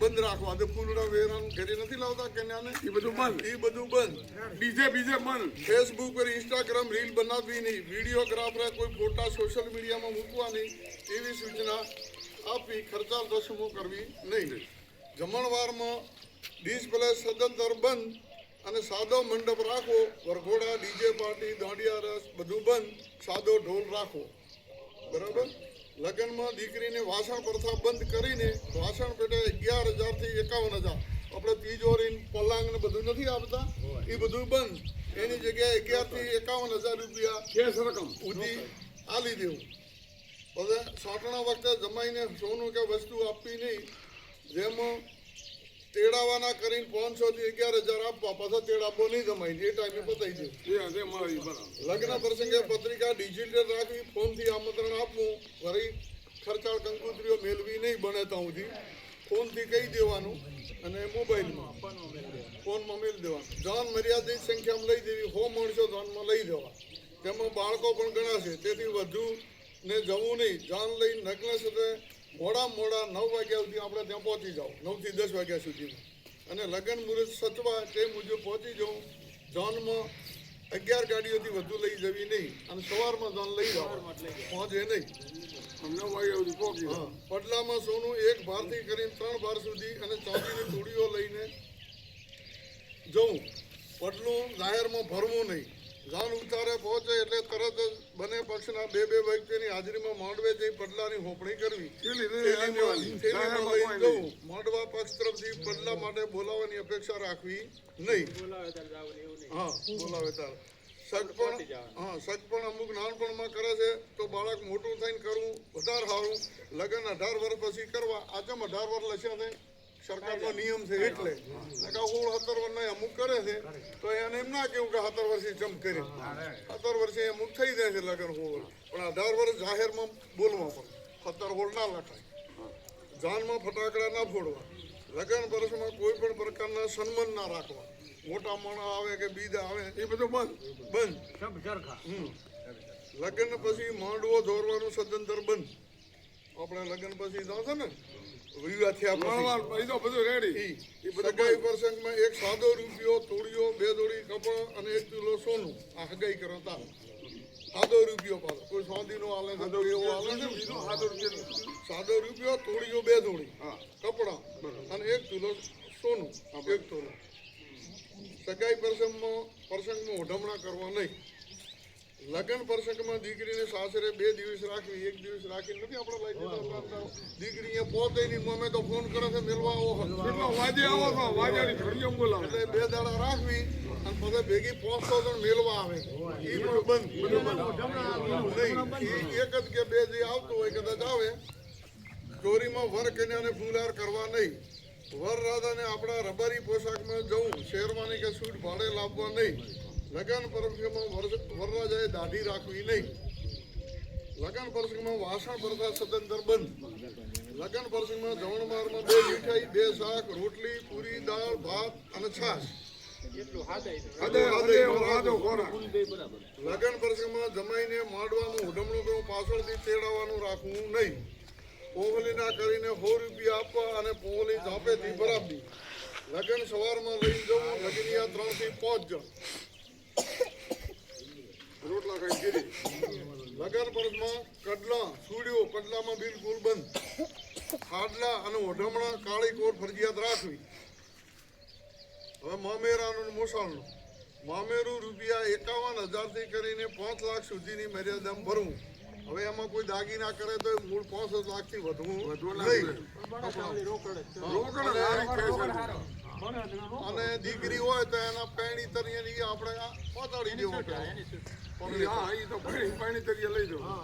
બંધ રાખવા તે ફૂલડા વેરાન ઘરે નથી લાવતા કન્યાને? એ બધું બંધ. એ બધું બંધ. બીજે બીજે બંધ. ફેસબુક પર ઇન્સ્ટાગ્રામ રીલ બનાવવી નહીં. વિડીયોગ્રાફરે કોઈ ફોટા સોશિયલ મીડિયામાં મૂકવાની એવી સૂચના આપી ખર્ચાળ રસમો કરવી નહીં જમણવારમાં ડિસ્પ્લે સદંતર બંધ અને સાદો મંડપ રાખો વરઘોડા ડીજે પાર્ટી દાંડિયા રસ બધું બંધ. સાદો ઢોલ રાખો. બરાબર? લગ્નમાં દીકરીને વાસણ પ્રથા બંધ કરીને વાસણ પેટે અગિયાર હજારથી એકાવન હજાર. આપણે તિજોરી પલાંગ ને બધું નથી આપતા? એ બધું બંધ. એની જગ્યાએ અગિયારથી એકાવન હજાર રૂપિયા કેસ રકમ. ઉધી આલી દેવું. હવે સોટણા વખતે જમાઈને સોનું કે વસ્તુ આપવી નહીં. જેમાં તેડાવાના કરીને પાંચસો થી અગિયાર હજાર આપવા પાછા તેડાવો નહીં જમાય એ ટાઈમે પતાવી દે. એ બરાબર. લગ્ન પ્રસંગે પત્રિકા ડિજિટલ રાખવી ફોનથી આમંત્રણ આપવું વળી ખર્ચાળ કંકુત્રીઓ મેળવી નહીં બને ત્યાં સુધી. ફોનથી કહી દેવાનું અને મોબાઈલમાં ફોનમાં મેળવી દેવાનું. જાન મર્યાદિત સંખ્યામાં લઈ દેવી હો માણસો ધનમાં લઈ જવા. તેમાં બાળકો પણ ગણાશે તેથી વધુ ને જવું નહીં. જાન લઈ નગ્ન સાથે મોડા મોડા નવ વાગ્યા સુધી આપણે ત્યાં પહોંચી જાઓ નવથી દસ વાગ્યા સુધીમાં. અને લગ્ન મુહૂર્ત સચવા તે મુજબ પહોંચી જાઉં. જાનમાં અગિયાર ગાડીઓથી વધુ લઈ જવી નહીં. અને સવારમાં જાન લઈ જાઓ પહોંચે નહીં. નવ વાગ્યા સુધી પહોંચી હા. પડલામાં સોનું એક ભારથી કરીને ત્રણ ભાર સુધી અને ચાંદીની તોડીઓ લઈને જવું પડલું જાહેરમાં ભરવું નહીં. જાન ઉતારે પહોંચે એટલે તરત જ બંને પક્ષના બે બે વ્યક્તિની હાજરીમાં માંડવે જઈ પડલાની હોપણી કરવી. માંડવા પક્ષ તરફથી પડલા માટે બોલાવવાની અપેક્ષા રાખવી નહીં. હા બોલાવે તાર સગપણ હા સગપણ અમુક નાનપણમાં કરે છે તો બાળક મોટું થઈને કરવું વધારે સારું. લગ્ન અઢાર વર્ષ પછી કરવા. આજમ અઢાર વર્ષ લખ્યા છે. સરકારનો નિયમ છે એટલે સોળ સત્તર વર્ષના અમુક કરે છે તો એને એમ ના કેવું કે સત્તર વર્ષે જમ કરે. સત્તર વર્ષે અમુક થઈ જાય છે લગ્ન હોળ પણ અઢાર વર્ષ જાહેરમાં બોલવા પણ સત્તર હોળ ના લખાય. જાનમાં ફટાકડા ના ફોડવા. લગ્ન વર્ષમાં કોઈ પણ પ્રકારના સન્માન ના રાખવા. મોટા માણસ આવે કે બીજા આવે એ બધું બંધ. બંધ. લગ્ન પછી માંડવો દોરવાનું સદંતર બંધ. આપણે લગ્ન પછી જાવ ને? વિવાહ થયા પછી મળવા એ તો બધું રેડી એ સગાઈ પ્રસંગમાં એક સાદો રૂપિયો તોડિયો બે દોડી કપડ અને એક કિલો સોનું. આ હગાઈ કરો તાર. સાદો રૂપિયો પાછો. કોઈ સોંદીનો આલે છે એવો આલે છે. સાદો રૂપિયા સાદો રૂપિયો તોડિયો બે દોડી. હા. કપડા અને એક કિલો સોનું. એક તોલું. સગાઈ પ્રસંગમાં પ્રસંગમાં ઓઢમણા કરવા નહીં. લગ્ન પ્રસંગમાં દીકરીને સાસરે બે દિવસ રાખવી એક દિવસ રાખી નથી આપણે લઈ જતા દીકરી પોતે ની મમ્મી તો ફોન કરે છે મેળવા આવો. વાજે આવો તો વાજાની ઘડીઓ બોલાવે એટલે બે દાડા રાખવી અને પછી ભેગી પાંચસો જણ મેળવા આવે. એ પણ બંધ નહીં એક જ કે બે જે આવતું હોય કદાચ આવે. ચોરીમાં વર કન્યાને ફૂલહાર કરવા નહીં. વર રાધાને આપણા રબારી પોશાકમાં જવું શેરવાની કે સૂટ ભાડે લાવવા નહીં. લગ્ન પ્રસંગમાં વરરાજાએ દાઢી રાખવી નહીં. લગ્ન પ્રસંગમાં વાસણ ભરતા સદંતર બંધ લગ્ન પ્રસંગમાં જમણવારમાં બે મીઠાઈ, બે શાક, રોટલી, પૂરી, દાળ, ભાત અને છાશ. લગન પ્રસંગમાં જમાઈને માંડવાનું ઉઢમણું કરવું પાછળથી તેડાવવાનું રાખવું નહીં. પોંગલીના કરીને સો રૂપિયા આપવા અને પોંગલી ઝાંપેથી ભરાવવી લગ્ન સવારમાં લઈ જવું લગ્નિયા ત્રણથી પાંચ જણ. રોટલા ખાઈ ગીરી લગ્ન કડલા સુડીઓ કડલામાં બિલકુલ બંધ. ખાડલા અને ઓઢમણા કાળી કોટ ફરજિયાત રાખવી. હવે મામેરાનું મોસાળનું મામેરું રૂપિયા એકાવન હજારથી કરીને પાંચ લાખ સુધીની મર્યાદામાં ભરવું. હવે એમાં કોઈ દાગીના કરે તો મૂળ પાંચ લાખથી વધવું વધવું નહીં. રોકડ. છે. અને દીકરી હોય તો એના પેણી તરીકે આપણે પહોંચાડી દેવું પડે હા એ તો પાણી પાણી તરીકે લઈ જાઓ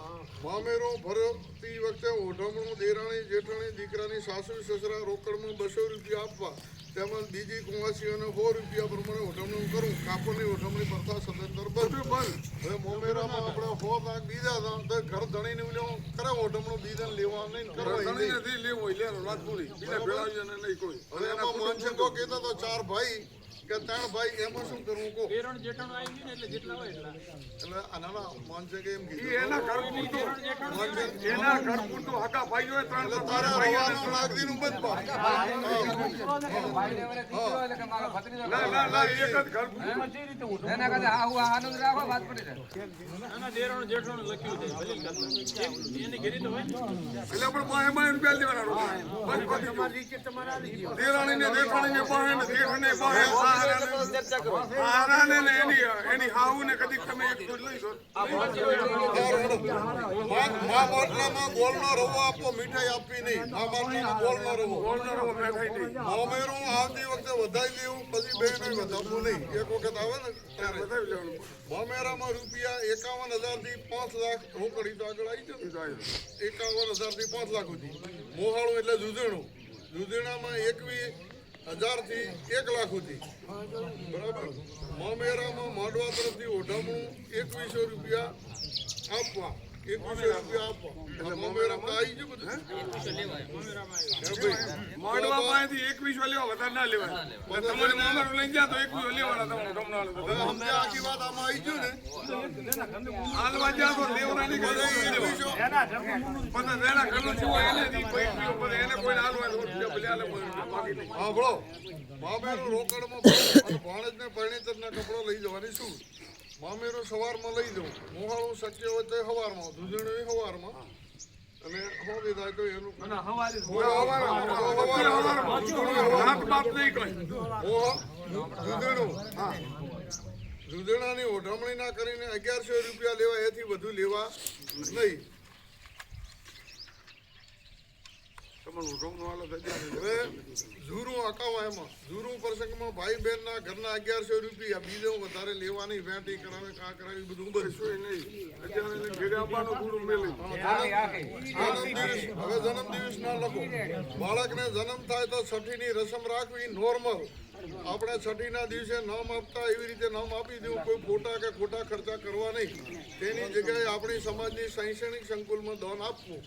મામેરો ભરતી વખતે ઓઢમણું દેરાણી જેઠાણી દીકરાની સાસુ સસરા રોકડમાં બસો રૂપિયા આપવા તેમજ બીજી કુંવાસીઓને સો રૂપિયા પ્રમાણે ઓઢમણું કરું. કાપડની ઓઢમણી પ્રથા સદંતર બંધ. બંધ હવે મોમેરામાં આપણે સો લાખ બીજા હતા તો ઘર ધણીને લેવું કરે ઓઢમણું બીજાને લેવા નહીં કરવા નથી લેવું લેવાનું વાત પૂરી બીજા ભેળાવીએ નહીં કોઈ. હવે એમાં માનસિકો કહેતા તો ચાર ભાઈ કે ત્રણ ભાઈ એમાં શું કરવું કો તેરણ જેઠાણું આવી ગયું ને એટલે જેટલા હોય એટલા. એટલે આના મન છે કે એમ કીધું? એના ઘર પૂરતું. એના ઘર પૂરતું. હકા ભાઈ હોય ત્રણ તારે રવાનું નાગદીનું બંધ પા. હા, ના ના ના એક જ ઘર જાય. આના દેરણ જેઠાણું લખ્યું છે દલીલ કરતા. એની ઘેરી તો હોય એટલે પણ બાએ બાએ રૂપિયા લેવાના રોકડા. બસ પતી ગયું. દેરાણીને જેઠાણીને બાએ ને પાહે ને જેઠને ને હારાને- એક વખતે આવે ને ત્યારે રૂપિયા એકાવન હજારથી પાંચ લાખ રોકડી તો આગળ આવી જાય એકાવન હજારથી પાંચ લાખ સુધી મોહાળું એટલે દૂધેણું દૂધેણામાં એકવીસ હજારથી એક લાખ સુધી. બરાબર? મોમેરામાં માંડવા તરફથી ઓઢામણું એકવીસો રૂપિયા આપવા. હે? માંડવા પાસેથી એકવીસો લેવા વધારે ના લેવાય તમારે મામારું લઈ ગયા તો એકવીસો લેવાના તમને ગમનાળું તો. હવે સમજ્યા આખી વાત આમાં આવી ગયું ને હાલવા એને કોઈ હાલવા નહીં. સાંભળો મામેરું રોકડમાં ભાણેજને કપડો લઈ જવાની શું મામેરું સવારમાં લઈ જાઉં. મોહાળું શક્ય હોય તો સવારમાં દૂધણું સવારમાં અને હોવી થાય તો એનું મોહ ઓઢમણી ના કરીને અગિયારસો રૂપિયા લેવા એથી વધુ લેવા નહીં. હવે ઝૂરું અકાવા એમાં. ઝૂરું પ્રસંગમાં ભાઈ બહેનના ઘરના અગિયારસો રૂપિયા. બીજો વધારે લેવાની વેટી કરાવે કા કરાવી બધું બધું નહીં. અત્યારે ઘેરે આવવાનું થોડું મેલી જન્મદિવસ હવે જન્મદિવસ ના લખો. બાળકને જન્મ થાય તો છઠ્ઠીની રસમ રાખવી નોર્મલ આપણે છઠ્ઠીના દિવસે નામ આપતા એવી રીતે નામ આપી દેવું. કોઈ ખોટા કે ખોટા ખર્ચા કરવા નહીં. તેની જગ્યાએ આપણી સમાજની શૈક્ષણિક સંકુલમાં દાન આપવું.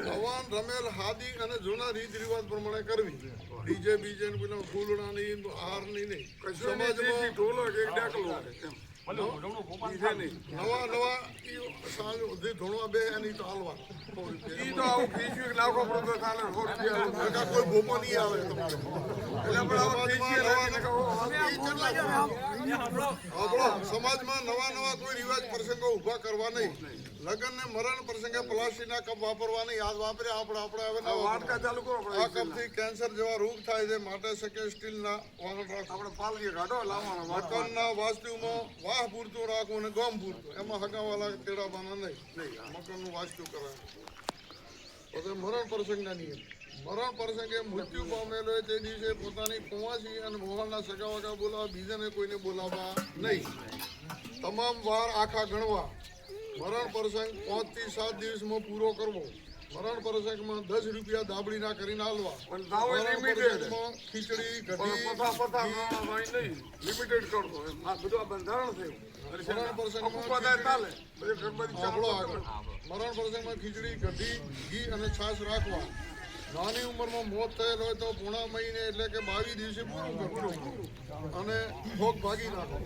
હવન રમેલ હાદી અને જૂના રીત રિવાજ પ્રમાણે કરવી. ડીજે બીજે ને પેલા ફૂલડા નહીં. હાર નહીં. સમાજમાં ઢોલો એક ડાકલો. નવા નવા સાંજ સુધી ધોણવા બે એની તો હાલવા. સો તો આવું ખીચ્યું લાખો પડતો ચાલે સો રૂપિયા કોઈ ભોપો નહીં આવે તમારે. એટલે પણ આવું ખીચીએ લાગીને કહો, ઈ કેટલા સાંભળો, સમાજમાં નવા નવા કોઈ રિવાજ પ્રસંગો ઊભા કરવા નહીં. લગ્ન ને મરણ પ્રસંગે પ્લાસ્ટિકના કપ વાપરવા નહીં. આજ વાપરે આપણે આપણે હવે વાટકા ચાલુ કરો આ કપથી કેન્સર જેવા રોગ થાય છે. માટે શકે સ્ટીલના વાહન આપણે પાલકી કાઢો લાવવાનો વાટકા. મકાનના વાસ્તુમાં વાહ પૂરતું રાખવું અને ગમ પૂરતું એમાં હગાવાલા તેડાવાના નહીં. નહીં મકાનનું વાસ્તુ કરાય પછી મરણ પ્રસંગના નિયમ. મરણ પ્રસંગે મૃત્યુ પામેલો તે દિવસે પોતાની કુંવાસી અને મોહનના સગાવગા બોલાવવા બીજાને કોઈને બોલાવવા નહીં. તમામ વાર આખા ગણવા. મરણ પ્રસંગ પાંચથી સાત દિવસમાં પૂરો કરવો. મરણ પરસેકમાં દસ રૂપિયા દાબડીના કરીને હાલવા. ખીચડી કઢી લિમિટેડ કરતો બધું બંધારણ થયું. મરણ પ્રસંગમાં ખીચડી. કઢી ઘી અને છાશ રાખવા. નાની ઉંમરમાં મોત થયેલ હોય તો પૂણા મહિને એટલે કે બાવીસ દિવસે પૂરું કરવું. અને ભોગ ભાગી નાખો.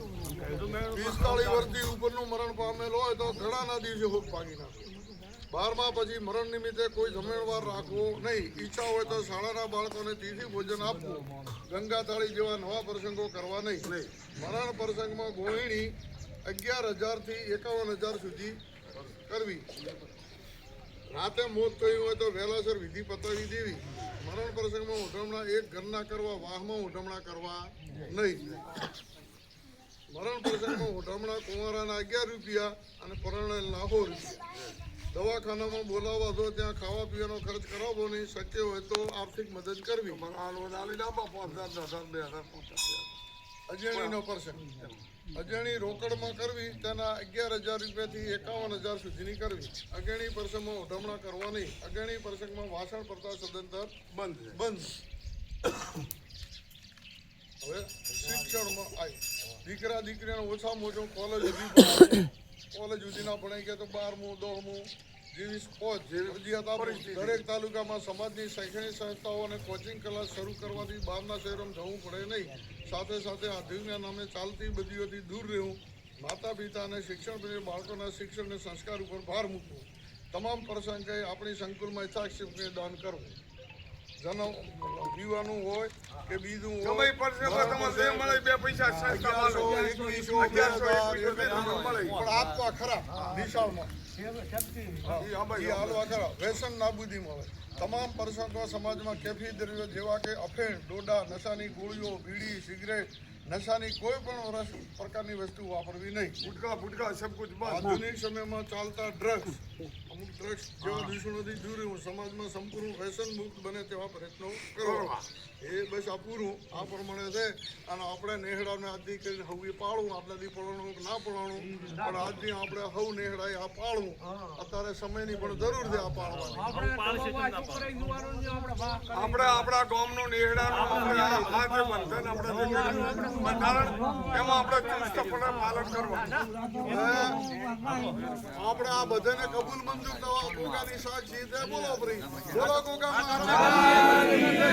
પિસ્તાળીસ વર્ષથી ઉપરનું મરણ પામેલ હોય તો ઘણાના દિવસે ભોગ ભાગી નાખો. બારમા પછી મરણ નિમિત્તે કોઈ જમણવાર રાખવો નહીં. ઈચ્છા હોય તો શાળાના બાળકોને તિથિ ભોજન આપવું. ગંગા થાળી જેવા નવા પ્રસંગો કરવા નહીં. મરણ પ્રસંગમાં ગોહિણી અગિયાર હજારથી એકાવન હજાર સુધી કરવી. રાતે મોત થયું હોય તો વહેલાસર વિધિ પતાવી દેવી. મરણ પ્રસંગમાં ઉઢમણા એક ઘરના કરવા, વાહમાં ઉઢમણા કરવા નહીં. મરણ પ્રસંગમાં ઉઢમણા કુંવારાના અગિયાર રૂપિયા અને પરણેલના સો રૂપિયા. દવાખાનામાં બોલાવવા તો ત્યાં ખાવા પીવાનો ખર્ચ કરાવવો નહીં શક્ય હોય તો આર્થિક મદદ કરવી. આ લોન આલી લાંબા પાંચ હજાર દસ હજાર બે હજાર પચાસ હજાર. અજાણીનો પ્રસંગ અજાણી રોકડમાં કરવી તેના અગિયાર હજાર રૂપિયાથી એકાવન હજાર સુધીની કરવી. અગણી પ્રસંગમાં ઉઢમણા કરવા નહીં. અગેણી પ્રસંગમાં વાસણ પડતા સદંતર બંધ છે. બંધ. હવે શિક્ષણમાં આવી દીકરા દીકરીને ઓછામાં ઓછું કોલેજ. કોલેજ સુધીના ભણાઈ ગયા તો બારમું દોઢમું જેવી સ્પોચ જેવી દરેક તાલુકામાં સમાજની શૈક્ષણિક સંસ્થાઓ અને કોચિંગ ક્લાસ શરૂ કરવાથી બહારના શહેરોમાં જવું પડે નહીં. સાથે સાથે આધુનિકના નામે ચાલતી બધીઓથી દૂર રહેવું. માતા પિતા અને શિક્ષણ બાળકોના શિક્ષણ અને સંસ્કાર ઉપર ભાર મૂકવો. તમામ પ્રસંગે આપણી સંકુલમાં યથાશક્તિ દાન કરવું. જન્મ પીવાનું હોય કે બીજું ગમે હોય પડશે તમને મળે બે પૈસા સસ્તા મળે. પણ આપવા ખરા વ્યસન નાબૂદી મળે. તમામ પ્રસંગો સમાજમાં કેફી દ્રવ્યો જેવા કે અફેણ ડોડા નશાની ગોળીઓ બીડી સિગરેટ નશાની કોઈ પણ પ્રકારની વસ્તુ વાપરવી નહીં. ગુટકા ફુટકા સબ આધુનિક સમયમાં ચાલતા ડ્રગ્સ ડ્રગ્સ જેવા દૂષણોથી દૂર રહેવું સમાજમાં સંપૂર્ણ વ્યસન મુક્ત બને તેવા પ્રયત્નો કરવા. એ બસ આ પૂરું. આ પ્રમાણે છે. અને આપણે નેહડાને આજથી કરીને હવે પાળવું. આપણાથી પડાણું કે ના પડવાનું પણ આજથી આપણે હવ નેહડા આ પાળવું. અત્યારે સમયની પણ જરૂર છે આ પાળવાની. આપણે આપણા ગામનું નેહડા આપણે આ હાથે બંધન આપણે બંધારણ એમાં આપણે ચુસ્તપણે પાલન કરવાનું. આપણે આ બધાને કબૂલ મંજૂર Guga Nishadida, Bolo Brim. Bolo Guga Mata.